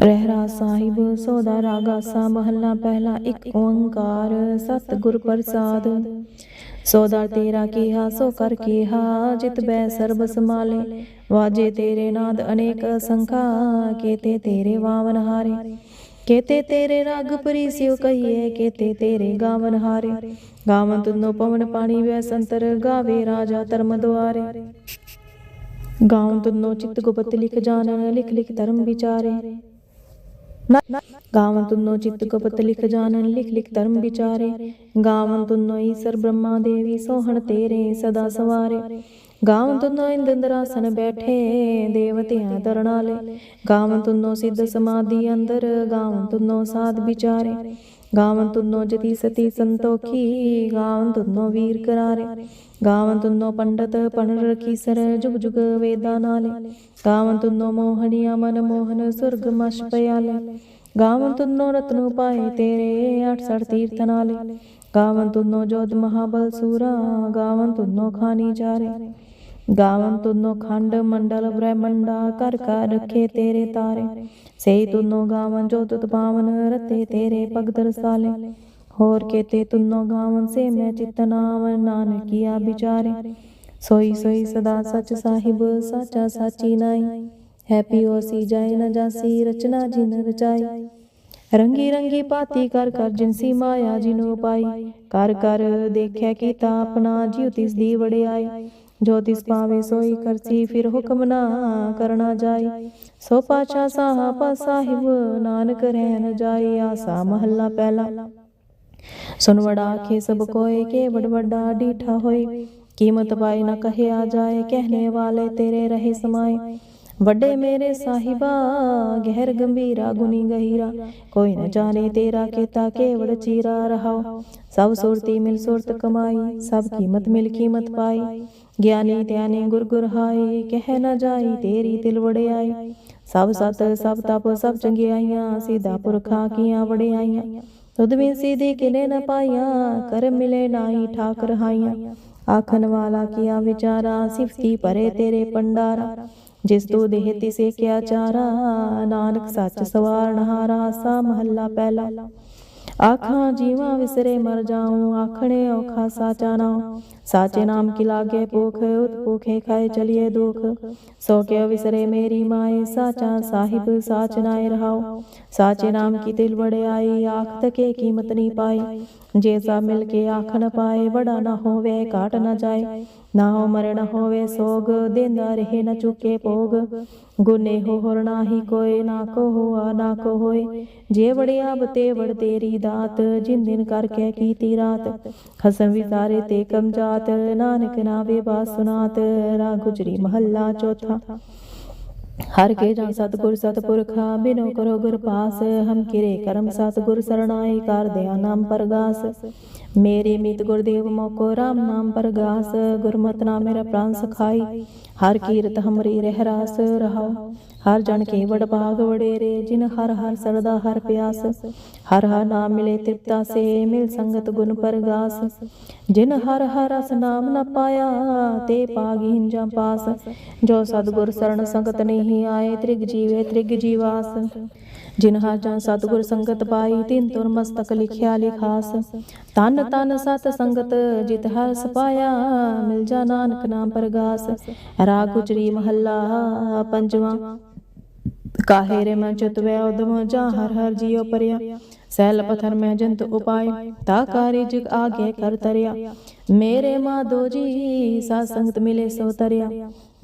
ਰਹਿਰਾ ਸਾਹਿਬ, ਸੋਦਾ ਰਾਗਾ ਸਾ ਮਹੱਲਾ ਪਹਿਲਾ, ਇੱਕ ਓੰਕਾਰ, ਸਤਿਗੁਰ ਪ੍ਰਸਾਦ। ਸੋਦਾ ਤੇਰਾ ਕੀਹਾ, ਸੋ ਕਰ ਕੀਹਾ, ਜਿਤ ਬੈ ਸਰਬ ਸਮਾਲੇ ਵਾਜੇ ਤੇਰੇ ਨਾਦ ਅਨੇਕ ਸੰਖਾ, ਕੇਤੇ ਤੇਰੇ ਵਾਵਨ ਹਾਰੇ। ਕੇਤੇ ਤੇਰੇ ਰਾਗ ਪਰੀ ਸਿਉ ਕਹੀਏ, ਕੇਤੇ ਤੇਰੇ ਗਾਵਨ ਹਾਰੇ। ਗਾਵਨ ਤੁਨੋ ਪਵਨ ਪਾਣੀ ਵੈ ਸੰਤਰ, ਗਾਵੇ ਰਾਜਾ ਧਰਮ ਦੁਆਰੇ। ਗਾਉਂ ਤੁਨੋ ਚਿਤ ਗੁਪਤ ਲਿਖ ਜਾਣਨ, ਲਿਖ ਲਿਖ ਧਰਮ ਵਿਚਾਰੇ। ਗਾਵਨ ਤੁਨੋ ਚਿਤ ਗੁਪਤ ਲਿਖ ਜਾਣਨ, ਲਿਖ ਲਿਖ ਧਰਮ ਵਿਚਾਰੇ। ਗਾਵਨ ਤੁਨੋ ਈਸਰ ਬ੍ਰਹਮਾ ਦੇਵੀ ਸੋਹਣ ਤੇਰੇ, ਸਦਾ ਸਵਾਰੇ। ਗਾਵਨ ਤੁਨੋ ਇੰਦੰਦਰਾਸਨ ਬੈਠੇ, ਦੇਵਤਿਆਂ ਤਰਣਾਲੇ ਗਾਵਨ ਤੁਨੋ ਸਿੱਧ ਸਮਾਧੀ ਅੰਦਰ ਗਾਵਨ ਤੁਨੋ ਸਾਧ ਵਿਚਾਰੇ। ਗਾਵਨ ਤੁਨੋ ਜਤੀ ਸਤੀ ਸੰਤੋਖੀ ਗਾਵਨ ਤੁਨੋ ਵੀਰ ਕਰਾਰੇ ਗਾਵਨ ਤੁਨੋ ਪੰਡਤ ਪਣ ਰਖੀ ਜੁਗ ਜੁਗ ਵੇਦਾਂ ਨਾਲੇ ਗਾਵਨ ਤੁਨੋ ਮੋਹਣੀਆ ਮਨ ਮੋਹਨ ਸੁਰਗ ਮਸ਼ ਪਿਆਲੇ ਗਾਵਨ ਤੁਨੋ ਰਤਨੂ ਪਾਏ ਤੇਰੇ 68 ਤੀਰਥ ਨਾਲੇ ਗਾਵਨ ਤੁਨੋ ਜੋਧ ਮਹਾਬਲ ਸੂਰਾ ਗਾਵਨ ਤੁਨੋ ਖਾਨੀ ਚਾਰੇ ਗਾਵਨ ਤੁਨੋ ਖੰਡ ਮੰਡਲ ਬ੍ਰਹਮੰਡਾ ਕਰ ਕਰ ਰਖੇ ਤੇਰੇ ਤਾਰੇ। ਸੇ ਤੁਨੋ ਗਾਵਨ ਜੋ ਤੁਤ ਪਾਵਨ, ਰਤੇ ਤੇਰੇ ਪਗ ਦਰਸਾਲੇ ਹੋਰ ਕੇਤੇ ਤੁਨੋ ਗਾਵਨ ਸੇ ਮੈਂ ਚਿਤ ਨਾਨਕੀਆ ਵਿਚਾਰੇ। ਸੋਈ ਸੋਈ ਸਦਾ ਸਚ ਸਾਹਿਬ, ਸਾਚਾ ਸਾਚੀ ਨਾਈ। ਹੈਪੀ ਹੋਸੀ ਜਾਏ ਨ ਜਾਸੀ, ਰਚਨਾ ਜਿਨ ਰਚਾਈ। ਰੰਗੀ ਰੰਗੀ ਪਾਤੀ ਕਰ ਕਰ ਜਿਨਸੀ ਮਾਇਆ ਜਿਨੋ ਪਾਈ। ਕਰ ਕਰ ਦੇਖਿਆ ਕੀਤਾ ਆਪਣਾ, ਜਿਉ ਤਿਸ ਦੀ ਵੜਿਆਈ ਜੋ ਤਿਸ ਪਾਵੇ ਸੋਈ ਕਰਸੀ, ਫਿਰ ਹੁਕਮ ਨਾ ਕਰਨਾ ਜਾਈ। ਸੋ ਪਾਛਾ ਸਾਹਾ ਸਾਹਿਬ, ਨਾਨਕ ਰਹਿ ਨ ਜਾਈ, ਆਸਾ ਮਹੱਲਾ ਪਹਿਲਾ। ਸੁਨ ਵੜਾ ਆਖੇ ਸਭ ਕੋਏ ਕੇ ਬੜ ਵੱਡਾ ਡੀਠਾ ਹੋਏ। ਕੀਮਤ ਪਾਈ ਨਾ ਕਹਿਆ ਜਾਏ ਕਹਿਨੇ ਵਾਲੇ ਤੇਰੇ ਰਹੇ ਸਮਾਏ। ਵੱਡੇ ਮੇਰੇ ਸਾਹਿਬਾ ਗਹਿਰ ਗੰਭੀਰਾ ਗੁਨੀ ਗਹੀਰਾ। ਕੋਈ ਨ ਜਾਣੇ ਤੇਰਾ ਕੀਤਾ ਕੇਵੜ ਚੀਰਾ ਰਹਾਓ। ਸਭ ਸੁਰਤੀ ਮਿਲ ਸੁਰਤ ਕਮਾਈ ਸਭ ਕੀਮਤ ਮਿਲ ਕੀਮਤ ਪਾਈ। ਗਿਆਨੀ ਧਿਆਨੀ ਗੁਰ ਗੁਰ ਹਾਈ ਕਹਿ ਨ ਜਾਈ ਤੇਰੀ ਤਿਲ ਵੜਿਆਈ ਸਭ ਸਤ ਸਭ ਤਪ ਸਭ ਚੰਗਿਆਈਆਂ ਸਿਧਾ ਪੁਰਖਾਂ ਕੀਆਂ ਵੜਿਆਈਆਂ ਤੁਧ ਵੀ ਸੀਧੀ ਕਿਲੇ ਨ ਪਾਈਆਂ ਕਰ ਮਿਲੇ ਨਾਹੀ ਠਾਕ ਰਹਾਈਆਂ ਆਖਣ ਵਾਲਾ ਕੀਆ ਵਿਚਾਰਾ ਸਿਫਤੀ ਭਰੇ ਤੇਰੇ ਪੰਡਾਰਾ ਜਿਸ ਤੂੰ ਦੇਹ ਤਿਸੇ ਕਿਆ ਚਾਰਾ ਨਾਨਕ ਸੱਚ ਸਵਾਰਨ ਹਾਰਾ ਸਾ ਮਹੱਲਾ ਪਹਿਲਾ। ਆਖਾਂ ਜੀਵਾਂ ਵਿਸਰੇ ਮਰ ਜਾਉ ਆਖਣੇ ਔਖਾ ਸਾਚਾ ਨਾਉ ਸਾਚੇ ਨਾਮ ਕੀ ਲਾਗੇ ਭੁਖ ਉਤ ਭੁਖੇ ਖਾਏ ਚਲਿਏ ਦੁਖ ਸੋ ਕਿਉ ਵਿਸਰੇ ਮੇਰੀ ਮਾਏ ਸਾਚਾ ਸਾਹਿਬ ਸਾਚ ਨਾਏ ਰਹਾਉ ਸਾਚੇ ਨਾਮ ਕੀ ਦਿਲ ਵੜਿਆਈ ਆਖ ਤਕੇ ਕੀਮਤ ਨਹੀਂ ਪਾਈ ਜੇ ਸਭ ਮਿਲ ਕੇ ਆਖ ਪਾਏ ਬੜਾ ਨਾ ਹੋਵੇ ਘਾਟ ਨਾ ਜਾਏ ਨਾ ਹੋ ਮਰਨ ਹੋਵੇ ਸੋਗ ਦੇਂਦਾ ਰਹੇ ਨਾ ਚੁਕੇ ਭੋਗ ਗੁਨੇ ਹੋ ਹੋਰ ਨਾਹੀ ਕੋਏ ਨਾ ਕੋ ਹੋਆ ਨਾ ਕੋ ਹੋਏ ਜੇ ਵੜਿਆ ਬਤੇ ਵੜ ਤੇਰੀ ਦਾਤ ਜਿਨ ਦਿਨ ਕਰਕੇ ਕੀਤੀ ਰਾਤ ਖਸਮ ਵਿਸਾਰੇ ਤੇ ਕਮਜ਼ਾ ਜਾਤ ਨਾਨਕ ਨਾਵੇ ਬਾ ਰਾ ਗੁਜਰੀ ਮਹੱਲਾ ਚੌਥਾ। ਹਰ ਕੇ ਜਾਂ ਸਤਿਗੁਰ ਸਤਿਪੁਰਖਾ, ਬਿਨੋ ਕਰੋ ਗੁਰ ਪਾਸ, ਹਮ ਕਿਰੇ ਕਰਮ ਸਤਿਗੁਰ ਸਰਣਾਈ ਕਰ ਦਿਆ ਨਾਮ ਪਰਗਾਸ। ਮੇਰੇ ਮਿਤ ਗੁਰਦੇਵ ਮੋਕੋ, ਰਾਮ ਨਾਮ ਪਰਗਾਸ, ਗੁਰਮਤਿ ਨਾ ਮੇਰਾ ਪ੍ਰਾਨ ਸਖਾਈ। ਹਰ ਕੀਰਤ ਹਮਰੀ ਰਹਿ ਰਾਸ ਰਹਾਉ। ਹਰ ਜਨ ਕੇ ਵਡ ਭਾਗ ਵਡੇਰੇ ਜਿਨ ਹਰ ਹਰ ਸਰਦਾ ਹਰ ਪਿਆਸ। ਹਰ ਹਰ ਨਾਮ ਮਿਲੇ ਤ੍ਰਿਪਤਾ ਸੇ, ਮਿਲ ਸੰਗਤ ਗੁਣ ਪਰਗਾਸ। ਜਿਨ ਹਰ ਹਰ ਰਸ ਨਾਮ ਨ ਪਾਇਆ, ਤੇ ਪਾਗੀ ਹਿੰਜਾ ਪਾਸ। ਜੋ ਸਤਿਗੁਰ ਸਰਣ ਸੰਗਤ ਨਹੀਂ ਆਏ, ਤ੍ਰਿਗ ਜੀਵੇ ਤ੍ਰਿਗ ਜੀਵਾਸ। ਜਿਨ ਹਰ ਜਨ ਸਤਿਗੁਰ ਸੰਗਤ ਪਾਈ, ਤਿਨ ਤੁਰ ਮਸਤਕ ਲਿਖਿਆ ਲਿਖਾਸ। ਤਨ ਤਨ ਸਤ ਸੰਗਤ ਜਿਤ ਹਰ ਸਪਾਇਆ, ਮਿਲ ਜਾ ਨਾਨਕ ਨਾਮ ਪਰਗਾਸ। ਰਾਗ ਗੁਜਰੀ ਮਹੱਲਾ, ਪੰਜਵਾਂ। ਕਾਹੇ ਰੇ ਮੈਂ ਚਤਵੈ ਉਦਮ ਜਾ ਹਰ ਹਰ ਜਿਉ ਪਰਿਆ। ਸੈਲ ਪਥਰ ਮੈਂ ਜੰਤ ਉਪਾਏ, ਤਾ ਕਾਰੇ ਜਗ ਆਗੇ ਕਰ ਤਰਿਆ। ਮੇਰੇ ਮਾਧੋ ਜੀ ਸਾ ਸੰਗਤ ਮਿਲੇ ਸੋ ਤਰਿਆ।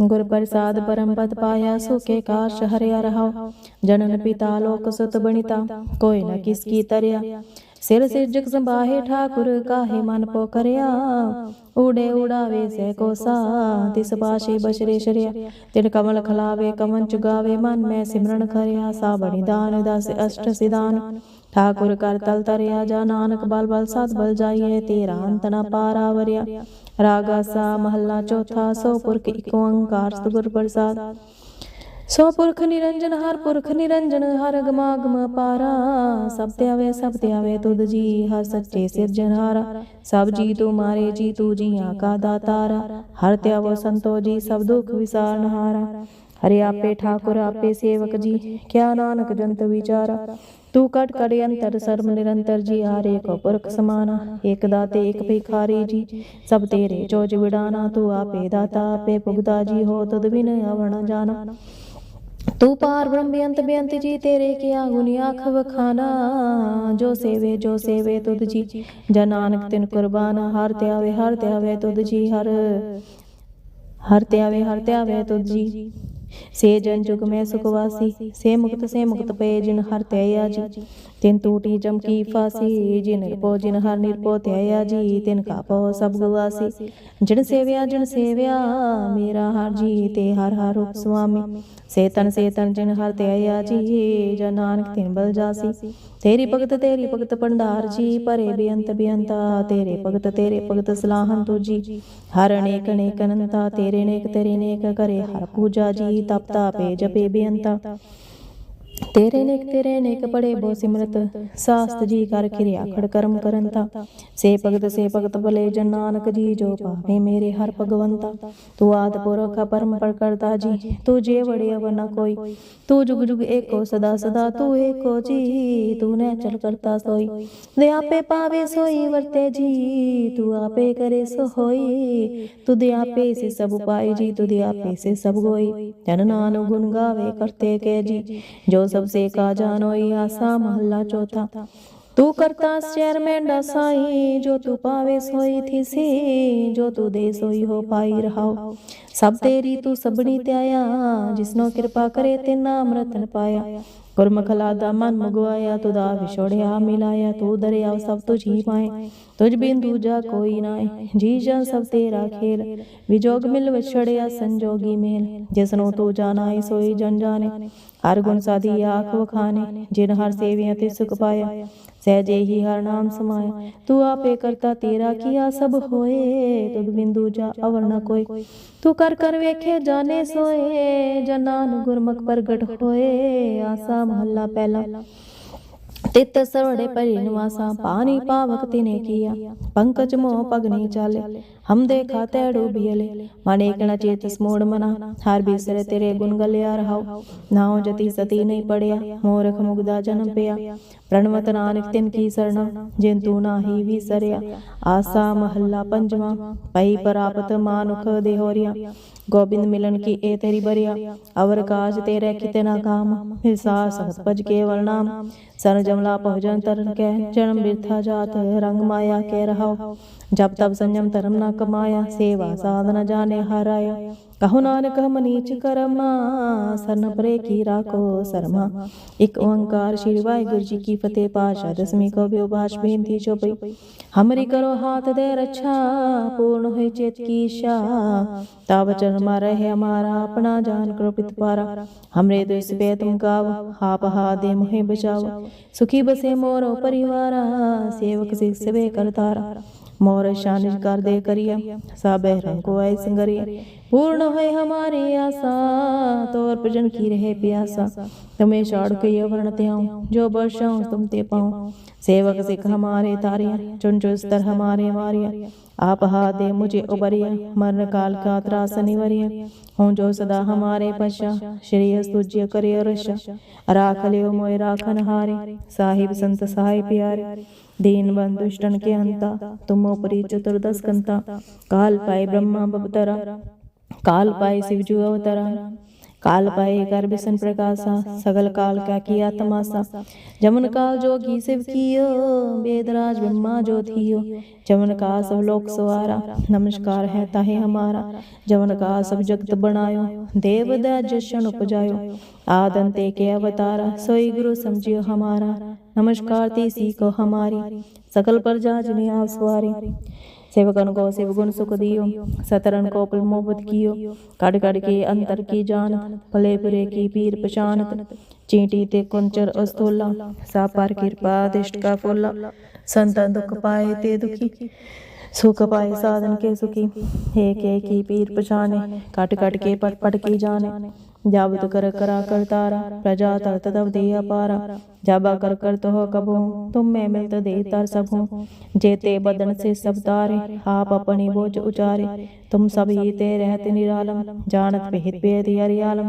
ਗੁਰ ਪ੍ਰਸਾਦ ਪਰਮ ਪਦ ਪਾਇਆ, ਸੁਕੇ ਕਾਸ਼ ਹਰਿਆ ਰਹਾਉ। ਜਨਨ ਪਿਤਾ ਲੋਕ ਸੁਤ ਬਣਿਤਾ, ਕੋਈ ਨ ਕਿਸ ਤਰਿਆ। ਸਿਰ ਸਿਰ ਜਗ ਸੰਭਾਹੇ ਠਾਕੁਰ ਕਾਹੇ ਮਨ ਪੋ ਕਰਿਆ ਊੜੇ ਉਡਾਵੇ ਸੇ ਕੋਸਾ ਤਿਸ ਬਾਸ਼ੇ ਬਸ਼ਰੇ ਸ਼ਰਿਆ। ਤਿਨ ਕਮਲ ਖਲਾਵੇ ਕਮਨ ਚੁਗਾਵੇ ਮਨ ਮੈਂ ਸਿਮਰਨ ਕਰਿਆ ਸਾ ਬਣੀ ਦਾਨ ਦਸ ਅਸ਼ਟ ਸਿਦਾਨ ਠਾਕੁਰ ਕਰ ਤਲ ਤਰਿਆ ਜਾ ਨਾਨਕ ਬਲ ਬਲ ਸਤ ਬਲ ਜਾਈਏ ਤੇਰਾ ਅੰਤ ਨ ਪਾਰਾ ਵਰਿਆ। ਰਾਗਾਸਾ ਮਹੱਲਾ ਚੌਥਾ ਸੋ ਪੁਰਖ ਇਕ ਓੰਕਾਰ ਸਤਿਗੁਰ ਪ੍ਰਸਾਦ। ਸੋ ਪੁਰਖ ਨਿਰੰਜਨ, ਹਰ ਪੁਰਖ ਨਿਰੰਜਨ, ਹਰ ਗਮਾਗਮ ਪਾਰਾ। ਸਭ ਤੇ ਆਵੇ, ਸਭ ਤੇ ਆਵੇ ਤੁਧ ਜੀ, ਹਰ ਸੱਚੇ ਸਿਰਜਨਹਾਰਾ ਸਭ ਜੀ ਤੂੰ ਮਾਰੇ, ਜੀ ਤੂੰ ਜੀਆਂ ਕਾ ਦਾਤਾਰਾ। ਹਰ ਤੇ ਆਵੋ ਸੰਤੋ ਜੀ, ਸਭ ਦੁਖ ਵਿਸਾਰਨਹਾਰਾ ਹਰਿ। ਆਪੇ ਠਾकुर ਆਪੇ ਸੇਵਕ ਜੀ, ਕਿਆ ਨਾਨਕ ਜੰਤ ਵਿਚਾਰਾ। ਤੂੰ ਕਟ ਕਟ ਅੰਤਰ ਸਰਮ ਨਿਰੰਤਰ ਜੀ, ਹਾਰੇ ਕੋ ਪੁਰਖ ਸਮਾਨਾ। ਏਕ ਦਾਤੇ, ਏਕ ਭਿਖਾਰੀ ਜੀ, ਸਭ ਤੇਰੇ ਚੋਜ ਵਿਡਾਨਾ ਤੂੰ ਆਪੇ ਦਾਤਾ, ਆਪੇ ਭੁਗਤਾ ਜੀ, ਹੋ ਤਦ ਬਿਨ ਅਵਣ ਜਾਣਾ ਤੂੰ ਪਾਰ ਬ੍ਰਹਮ ਬੇਅੰਤ ਬੇਅੰਤ ਜੀ, ਤੇਰੇ ਕੀਆ ਗੁਨੀ ਆਖ ਵਖਾਨਾ? ਜੋ ਸੇਵੇ ਜੋ ਸੇਵੇ ਤੁਧ ਜੀ। ਜਨ ਤਿਨ ਕੁਰਬਾਨ, ਹਰ ਤੇ ਆਵੇ ਹਰ ਤੇ ਆਵੇ ਤੁਧ ਜੀ, ਹਰ। ਹਰ ਤੇ ਆਵੇ ਹਰ ਤੇ ਆਵੇ ਤੁਧ ਜੀ। ਸੇ ਜਨ ਜੁਗ ਮੈਂ ਸੁਖ ਵਾਸੀ, ਸੇ ਮੁਕਤ ਸੇ ਮੁਕਤ ਪਏ ਜਿਨ ਹਰ ਤੇ ਆਇਆ ਜੀ। ਤਿਨ ਟੂਟੀ ਚਮਕੀ ਫਾਸੀ ਜਿਨ ਨਿਰਪੋ ਜਿਨ ਹਰ ਨਿਰਪੋ ਤੇ ਆਇਆ ਜੀ ਤਿਨ ਕਾ ਪਉ ਸਭ ਗਵਾਸੀ। ਜਿਨ ਸੇਵਿਆ ਜਿਨ ਸੇਵਿਆ ਮੇਰਾ ਹਰ ਜੀ ਤੇ ਹਰ ਹਰ ਰੂਪ ਸੁਆਮੀ ਸੇ ਤਨ ਸੇ ਤਨ ਜਿਨ ਹਰ ਤੇ ਆਇਆ ਜੀ ਜਨ ਨਾਨਕ ਤਿਨ ਬਲ ਜਾਸੀ। ਤੇਰੀ ਭਗਤ ਤੇਰੀ ਭਗਤ ਭੰਡਾਰ ਜੀ ਭਰੇ ਬੇਅੰਤ ਬੇਅੰਤਾ ਤੇਰੇ ਭਗਤ ਤੇਰੇ ਭਗਤ ਸਲਾਹਨ ਤੁਜੀ। ਹਰ ਅਨੇਕ ਅਨੇਕ ਅਨੰਤਾ ਤੇਰੇ ਨੇਕ ਤੇਰੇ ਨੇਕ ਕਰੇ ਹਰ ਪੂਜਾ ਜੀ ਤਪ ਤਾਪੇ ਜਪੇ ਬੇਅੰਤਾ ਤੇਰੇ ਨੇਕ ਤੇਰੇ ਨੇਕ ਬੜੇ ਬੋ ਸਿਮਰਤ ਸਾਸਤ ਜੀ ਕਰ ਕਿਰਿਆ ਖੜ ਕਰਮ ਕਰੰਤਾ। ਸੇ ਭਗਤ ਸੇ ਭਗਤ ਭਲੇ, ਜਨ ਨਾਨਕ ਜੀ ਜੋ ਪਾਵੇ ਮੇਰੇ ਹਰ ਭਗਵੰਤਾ। ਤੂੰ ਆਦ ਪੁਰਖ, ਪਰਮ ਪਰ ਜੀ, ਤੂੰ ਜੇ ਵੜੇ ਅਵ ਨ ਕੋਈ। ਤੂੰ ਜੁਗ ਜੁਗ ਏਕੋ ਸਦਾ ਸਦਾ, ਤੂੰ ਏਕੋ ਜੀ, ਤੂੰ ਨੇ ਚਲ ਕਰਤਾ ਸੋਈ। ਦੇ ਆਪੇ ਪਾਵੇ ਸੋਈ, ਵਰਤੇ ਜੀ, ਤੂੰ ਆਪੇ ਕਰੇ ਸੋ ਹੋਈ ਤੁਧ ਆਪੇ ਸੇ ਸਭ ਪਾਈ ਜੀ ਤੁਧ ਆਪੇ ਸੇ ਸਭ ਹੋਈ ਜਨ ਨਾਨਕ ਗੁਣ ਗਾਵੇ, ਕਰਤੇ ਕੇ ਜੀ। ਜੋ ਸਭ ਸੇ ਕਾ ਜਾਨੋਈ ਆਸਾ ਮਹੱਲਾ ਚੌਥਾ। ਤੂੰ ਕਰਤਾ ਸ਼ਹਿਰ ਮੈਂ ਡਸਾਈ ਜੋ ਤੂੰ ਪਾਵੇ ਸੋਈ ਥੀਸੀ ਜੋ ਤੂੰ ਦੇ ਸੋਈ ਹੋ ਪਾਈ ਰਹਾਓ। ਸਭ ਤੇਰੀ ਤੂੰ ਸਬਣੀ ਤੇ ਜਿਸਨੋ ਕਿਰਪਾ ਕਰੇ ਤੇ ਨਾਮ ਰਤਨ ਪਾਇਆ। ਗੁਰਮੁਖ ਲਾਦਾ ਮਨ ਮੁਗਵਾਇਆ ਤੁਦਾ ਵਿਛੋੜਿਆ ਮਿਲਾਇਆ, ਤੂੰ ਦਰਿਆ ਸਭ ਤੁਝ ਹੀ ਪਾਏ। ਤੁਝ ਬਿਨ ਦੂਜਾ ਕੋਈ ਨਾਏ ਜੀ ਜਨ ਸਭ ਤੇਰਾ ਖੇਲ। ਵਿਜੋਗ ਮਿਲ ਵਿਛੜਿਆ ਸੰਜੋਗੀ ਮੇਲ, ਜਿਸਨੂੰ ਤੂੰ ਜਾਣਾਈ ਸੋਈ ਜਨ ਜਾਣੇ ਹਰ ਗੁਣ ਸਾਧੀ ਆਖ ਵਖਾਨੇ ਜਿਨ ਹਰ ਸੇਵਿਆਂ ਤੇ ਸੁਖ ਪਾਇਆ ਸਹਿਜੇ ਹੀ ਹਰ ਨਾਮ ਸਮਾਇਆ। ਤੂੰ ਆਪੇ ਕਰਤਾ ਤੇਰਾ ਕੀਆ ਸਭ ਹੋਏ ਤੁਧ ਬਿੰਦੂ ਜਾ ਅਵਰ ਨ ਕੋਈ। ਤੂੰ ਕਰ ਕਰ ਵੇਖੇ ਜਾਣੇ ਸੋਏ ਜਨਾਨ ਗੁਰਮੁਖ ਪ੍ਰਗਟ ਹੋਏ ਆਸਾ ਮਹੱਲਾ ਪਹਿਲਾ। ਤਿਤ ਸਰਵੜੇ ਪਰਿ ਨਿਵਾਸਾ ਪਾਣੀ ਪਾਵਕ ਤਿਨੇ ਕੀਆ। ਪੰਕਜ ਮੋਹ ਪਗਨੀ ਚਾਲੇ। ਹਮ ਦੇਖਾ ਤੈੜੋ ਬਿයਲੇ ਮਨੇ ਕਣਾ ਚੇਤ ਸਮੋੜ ਮਨਾ। ਹਰ ਬਿਸਰੇ ਤੇਰੇ ਗੁਣ ਗਲਿਆ ਰਹਾਉ ਨਾਉ ਜਤੀ ਸਤੀ ਨਹੀਂ ਪੜਿਆ। ਮੋਰਖ ਮੁਗਦਾ ਜਨਮ ਪਿਆ। ਪ੍ਰਣਵਤ ਨਾਨਕ ਤਿਨ ਕੀ ਸਰਣਾ। ਜਿਨ ਤੂੰ ਨਾਹੀ ਵਿਸਰਿਆ ਆਸਾ ਮਹੱਲਾ ਪੰਜਵਾ। ਪਈ ਪ੍ਰਾਪਤ ਮਾਨੁਖ ਦੇ ਹੋਰਿਆ ਗੋਬਿੰਦ ਮਿਲਨ ਕੀ ਇਹ ਤੇਰੀ ਬਰਿਆ? ਅਵਰ ਕਾਜ ਤੇਰੇ ਕਿਤੇ ਨਾ ਕਾਮ। ਹਿਸਾ ਸਖਤ ਭਜ ਕੇਵਲ ਨਾਮ। ਸਰ ਜਮਲਾ ਪਹੁਜਨ ਤਰਨ ਕੈ ਜਨਮ ਬਿਰਥਾ ਜਾਤ, ਰੰਗ ਮਾਇਆ ਕੇ ਰਹਾਓ। ਜਬ ਤਬ ਸੰਜਮ ਧਰਮ ਨਾ ਕਮਾਇਆ, ਸੇਵਾ ਸਾਧਨ ਜਾਣੇ ਹਰਾਇਆ। ਕਹੋ ਨਾਨਕ ਮਨੀਚ ਕਰਮਾ, ਸਰਨ ਪਰੇ ਕੀ ਰਾਖੋ ਸਰਮਾ। ਇੱਕ ਓੰਕਾਰ ਸ੍ਰੀ ਵਾਹਿਗੁਰੂ ਜੀ ਕੀ ਫਤਿਹ ਪਾਸ਼ਾ ਦਸਮੀ ਕੋ ਬਿਓ ਬਾਸ਼ ਬੇਨਤੀ ਚੋਪਈ ਹਮਰੀ ਕਰੋ ਹਾਥ ਦੇ ਰੱਛਾ, ਪੂਰਨ ਹੋਏ ਚੇਤ ਕੀ ਸ਼ਾ ਤਾਵ ਚਰਨ ਮਾਰੇ ਹੈ ਹਮਾਰਾ ਆਪਣਾ ਜਾਨ ਕਰੋ ਪਿਤ ਪਾਰਾ। ਹਮਰੇ ਦੁਇਸ ਬੇ ਤੁਮ ਗਾਵ ਹਾਪ ਹਾ ਦੇ ਮੋਹਿ ਬਚਾਓ ਸੁਖੀ ਬਸੇ ਮੋਰੋ ਪਰਿਵਾਰਾ, ਸੇਵਕ ਸਿਖ ਸਵੇ ਕਰਤਾਰਾ ਮੋਰ ਸ਼ਾਨਿਸ਼ ਕਰ ਦੇ ਕਰੀਆ ਸਾਬੇ ਰੰਗੋ ਆਈ ਸੰਗਰੀਆ आए सिंगरिया पूर्ण है हमारी आशा तो अर्पजन की रहे प्यासा तुम्हें छोड़ के ये वर्णते आऊं जो बरसाऊं तुम ते पाऊं सेवक सिख हमारे तारिया चुन चुन स्तर हमारे मारिया आप हा दे मुझे उबरिया मरण काल का त्रास निवरिया हूँ जो सदा हमारे पशा श्री स्तुज्य करे रशा राख लियो मोय राखन हारे साहिब संत सहाय प्यारे दीन बंधु दुष्टन के अंता तुम उपरी चतुर्दश कंता काल पाए ब्रह्मा बबतरा काल पाए शिवजू अवतरा काल पाए कर बिसन प्रकाशा सगल काल का किया तमाशा जमन काल जोगी शिव कियो वेदराज ब्रह्मा जो थियो जमन का सब लोक सवारा नमस्कार है ताहे हमारा जमन का सब जगत बनायो देव जशन उपजायो आदंते के अवतारा सोई गुरु समझियो हमारा नमस्कार तीसी को हमारी सकल प्रजा जिन्हें आप सवारी सेवकन को शिव गुण सुख दियो सतरन को पुल मोहब्बत कियो कड़ कड़ के अंतर की जान भले बुरे की पीर पछानत चींटी ते कुंचर अस्तोला सा पर कृपा दिष्ट का फुल्ला संतन दुख पाए ते दुखी सुख पाए साधन के सुखी एक एक की पीर पछाने कट कट के पट पट की जाबत कर करा कर तारा प्रजा तर तदव दे अपारा जाबा कर कर तो कबो तुम मैं मिलत दे तर सबो जेते बदन से सब तारे आप अपनी बोझ उचारे तुम सब ही ते रहते निरालम जानत विहित वेद हरियालम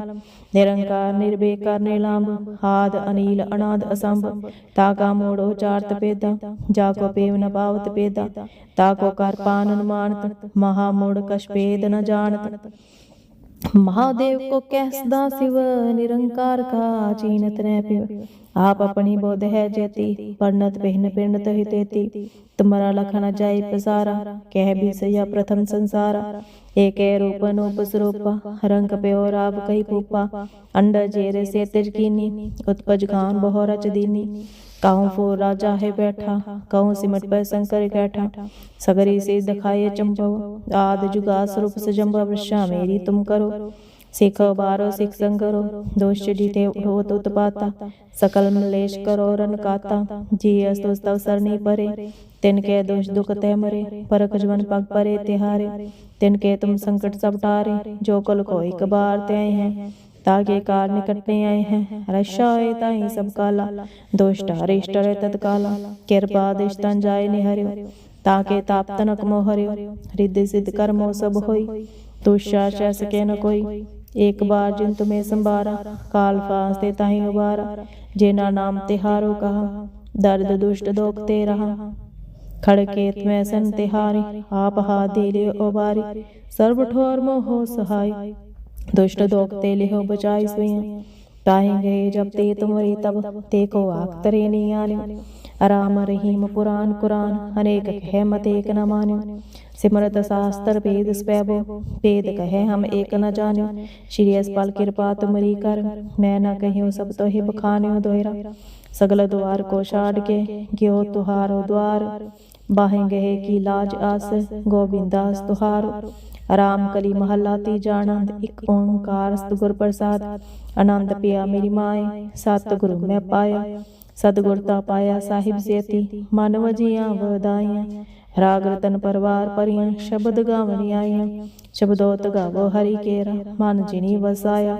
निरंकार निर्वेकार नीलांब आद अनिल अनाद असंभ ताका मोड़ो चारत पेदा जाको पेव न पावत पेदा ताको कर पान अनुमानत महामूढ़ कश पेद न जानत महादेव को कैसदा शिव निरंकार का चीनत न पिव आप अपनी बोध है जेती परनत पहिन पिंड तहि तेती तुम्हारा लखन जाय पसारा कह भी सया प्रथम संसारा एक रूप नूप स्वरूपा रंग प्यो राब कई पूपा अंड जेर से तिज कीनी उत्पज खान बहु रच दीनी कहूँ फो राजा है बैठा कहूँ सिमट पर शंकर कैठा सगरी से दिखाए चंपव आद जुगा स्वरूप सजम्ब वृषा मेरी तुम करो सिख बारो सिख संगरो दोष जीते उठोत उत्पाता सकल मलेश करो रन काता जी अस्तु स्तव सरनी परे तिनके दोष दुख ते मरे परख जवन पग परे तिहारे तिनके तुम संकट सब टारे जो कुल को एक बार ते हैं ताके कार निकटने आए हैं रक्षा है ताही सब काला दोष्ट हरिष्ट रे तत्काला कृपा दिश तन जाय निहर्यो ताके ताप तनक मोहर्यो रिद्धि सिद्ध कर्मो सब होई तुषा शै सके न कोई एक बार जिन तुम्हें संभारा काल फास ते ताही उबारा जेना नाम तिहारो कहा दर्द दुष्ट दोख ते रहा खड़के में सन तिहारी आप हा दे ले उबारी सर्व ठोर मोह सहाय दुष्ट दोख ते लिहो बचाई स्वयं ताहि गए जब ते तुमरी तब ते को आख तरे नहीं आने राम रहीम पुराण कुरान अनेक कहे मत एक न मान्यो सिमरत शास्त्र वेद स्वैभो वेद कहे हम एक न जान्यो श्री अस्पल कृपा तुमरी कर मैं न कहियो सब तो ही बखान्यो दोहरा सगल द्वार को छाड़ के ग्यो तुहारो द्वार बाहें गए की लाज आस गोविंदास तुहारो ਆਰਾਮ ਕਲੀ ਮਹੱਲਾ ਤੀ ਜਾਣਾ ਇੱਕ ਓੰਕਾਰ ਸਤਿਗੁਰ ਪ੍ਰਸਾਦ। ਆਨੰਦ ਪਿਆ ਮੇਰੀ ਮਾਏ, ਸਤਿਗੁਰੂ ਮੈਂ ਪਾਇਆ, ਸਤਿਗੁਰ ਤਾ ਪਾਇਆ ਸਾਹਿਬ ਸੇਤੀ ਮਨ ਵਜੀਆਂ ਵਧਾਈਆਂ। ਰਾਗ ਰਤਨ ਪਰਵਾਰ ਪਰਿਆਂ ਸ਼ਬਦ ਗਾਵਣ ਆਈਆਂ। ਸ਼ਬਦੋਤ ਗਾਵੋ ਹਰੀ ਕੇਰਾ, ਮਨ ਜਿਨੀ ਵਸਾਇਆ।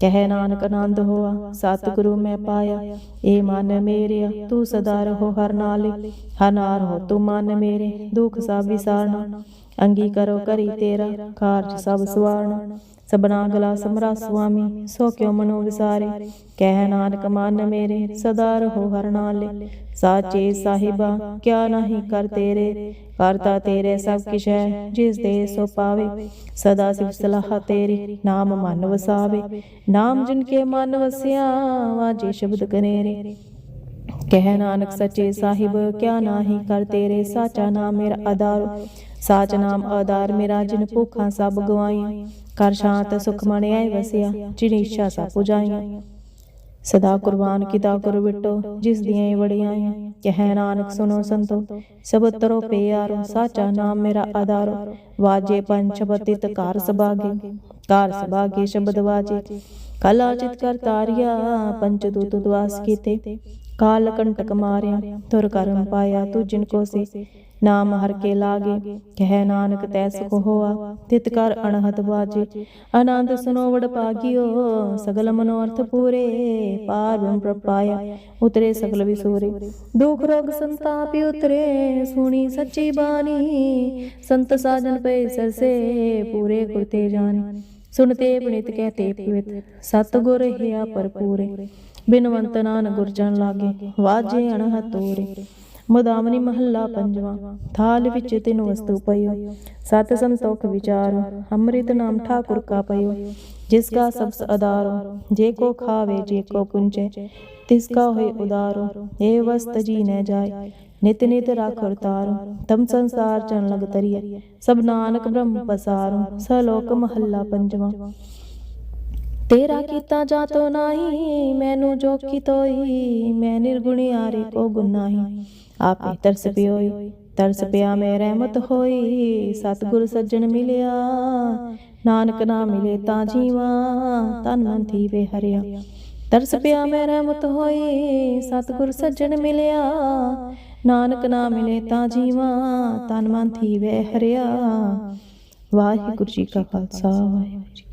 ਕਹਿ ਨਾਨਕ ਆਨੰਦ ਹੋਆ, ਸਤਿਗੁਰੂ ਮੈਂ ਪਾਇਆ। ਏ ਮਨ ਮੇਰਿਆ, ਤੂੰ ਸਦਾ ਰਹੋ ਹਰ ਨਾਲੇ। ਹਨਾਰ ਹੋ ਤੂੰ ਮਨ ਮੇਰੇ, ਦੁਖ ਸਭ ਵਿਸਾਰਨਾ। ਅੰਗੀ ਕਰੋ ਕਰੀ ਤੇਰਾ, ਕਾਰਜ ਸਭ ਸਵਾਰਨਾ ਸਬਨਾ ਗਲਾ ਸਮਰਾ ਸੁਆਮੀ, ਸੋ ਕਿਉ ਮਨੋ ਵਿਸਾਰੇ ਕਹਿ ਨਾਨਕ, ਮਨ ਮੇਰੇ, ਸਦਾ ਰਹੋ ਹਰ ਨਾਲੇ। ਸਾਚੇ ਸਾਹਿਬਾ, ਕਿਆ ਨਹੀਂ ਕਰ ਤੇਰੇ। ਕਰਤਾ ਤੇਰੇ ਸਭ ਕਿਛ ਹੈ, ਜਿਸ ਦੇ ਸੋ ਪਾਵੇ। ਸਦਾ ਸਿਵ ਸਲਾਹ ਤੇਰੀ, ਨਾਮ ਮਨ ਵਸਾਵੇ। ਨਾਮ ਜਿਨ ਕੇ ਮਨ ਵਸਿਆ, ਵਾਜੇ ਸ਼ਬਦ ਕਨੇਰੇ ਕਹਿ ਨਾਨਕ, ਸੱਚੇ ਸਾਹਿਬ, ਕਿਆ ਨਾਹੀ ਕਰ ਤੇਰੇ। ਸਾਚਾ ਨਾਮ ਮੇਰਾ ਆਧਾਰ ਸਾਚ ਨਾਮ ਆਧਾਰ ਮੇਰਾ ਜਿਨ ਭੁੱਖਾਂ ਸਭ ਗਵਾਈਆਂ। ਕਰ ਸ਼ਾਂਤ ਸੁਖ ਮਨ ਆਏ ਵਸਿਆ, ਜਿਨ ਇੱਛਾ ਸਭ ਪੁਜਾਈਆਂ। ਸਦਾ ਕੁਰਬਾਨ ਕੀਤਾ ਕਰ ਬਿਟੋ, ਜਿਸ ਦੀਆਂ ਵੜਿਆਈਆਂ ਕਹਿ ਨਾਨਕ ਸੁਨੋ ਸੰਤੋ ਸਭ ਤਰੋ ਪਿਆਰੋ, ਸਾਚਾ ਨਾਮ ਮੇਰਾ ਆਧਾਰ। ਵਾਜੇ ਪੰਚ ਬਤਿਤ ਕਾਰ ਸਭਾਗੇ ਕਾਰ ਸਭਾਗੇ ਸ਼ਬਦ ਵਾਜੇ। ਕਲਾ ਚਿਤ ਕਰ ਤਾਰਿਆ ਪੰਚ ਦੂਤ ਦਵਾਸ ਕੀਤੇ। ਕਾਲ ਕੰਟਕ ਮਾਰਿਆ, ਤੁਰ ਕਰਮ ਪਾਇਆ ਤੂੰ ਜਿਨ ਕੋ ਸੇ ਨਾਮ ਹਰ ਕੇ ਲਾਗੇ, ਕਹਿ ਨਾਨਕ ਤੈ ਸੁਖ ਹੋਆ, ਤਿਤ ਕਰ ਅਣਹਤ ਬਾਜੇ। ਆਨੰਦ ਸੁਨੋ ਪਾਗਿਓ, ਸਗਲ ਮਨੋਰਥ ਪੂਰੇ ਪਾਰ ਬ੍ਰਹਮ ਪ੍ਰਪਾਇਆ, ਉਤਰੇ ਸਗਲ ਵਿਸੂਰੇ। ਦੁਖ ਰੋਗ ਸੰਤਾਪ ਉਤਰੇ, ਸੁਣੀ ਸੱਚੀ ਬਾਣੀ। ਸੰਤ ਸਾਜਨ ਪੈ ਸਰਸੇ, ਪੂਰੇ ਕੁਰਤੇ ਜਾਣੀ। ਸੁਨਤੇ ਬਨਿਤ ਕਹਤੇ ਪਵਿੱਤ ਸਤਗੁਰ ਹਿਆ ਪਰਪੂਰੇ ਬਿਨਵੰਤ ਨਾਨ ਗੁਰਜਨ ਲਾਗੇ, ਵਾਜੇ ਅਣਹਤ ਮੁਦਾਮਨੀ ਮਹੱਲਾ ਪੰਜਵਾ। ਥਾਲ ਵਿੱਚ ਤਿੰਨ ਵਸਤੂ ਪਇਓ ਸਤ ਸੰਤੋਖ ਵਿਚਾਰ। ਅੰਮ੍ਰਿਤ ਨਾਮ ਠਾਕੁਰ ਕਾ ਪਇਓ ਜਿਸ ਕਾ ਸਬਸ ਅਦਾਰੋ ਜੇ ਕੋ ਖਾਵੇ, ਜੇ ਕੋ ਪੁੰਚੇ, ਤਿਸ ਕਾ ਹੋਏ ਉਦਾਰੋ। ਇਹ ਵਸਤ ਜੀ ਨ ਜਾਏ, ਨਿਤ ਨਿਤ ਰਾਖਰ ਤਾਰੋ। ਤਮ ਸੰਸਾਰ ਚਨ ਲਗ ਤਰੀਏ ਸਭ ਨਾਨਕ ਬ੍ਰਹਮ ਪਸਾਰੋ। ਸਲੋਕ ਮਹੱਲਾ ਪੰਜਵਾ। ਤੇਰਾ ਕੀਤਾ ਜਾਤੋ ਨਾਹੀ, ਮੈਨੂੰ ਜੋ ਕੀ ਤੋਈ ਮੈਂ ਨਿਰਗੁਣੀ ਆਰੇ ਕੋ ਗੁਨਾਹੀ ਆਪੇ ਤਰਸ ਪਿਓਈ, ਤਰਸ ਪਿਆ ਮੈਂ ਰਹਿਮਤ ਹੋਈ, ਸਤਿਗੁਰ ਸੱਜਣ ਮਿਲਿਆ। ਨਾਨਕ ਨਾ ਮਿਲੇ ਤਾਂ ਜੀਵਾ ਤਨ ਮਨ ਥੀਵੇ ਹਰਿਆ। ਤਰਸ ਪਿਆ ਮੈਂ ਰਹਿਮਤ ਹੋਈ, ਸਤਿਗੁਰ ਸੱਜਣ ਮਿਲਿਆ। ਨਾਨਕ ਨਾ ਮਿਲੇ ਤਾਂ ਜੀਵਾ ਤਨ ਮਨ ਥੀਵੇ ਹਰਿਆ। ਵਾਹਿਗੁਰੂ ਜੀ ਕਾ ਖਾਲਸਾ, ਵਾਹਿਗੁਰੂ ਜੀ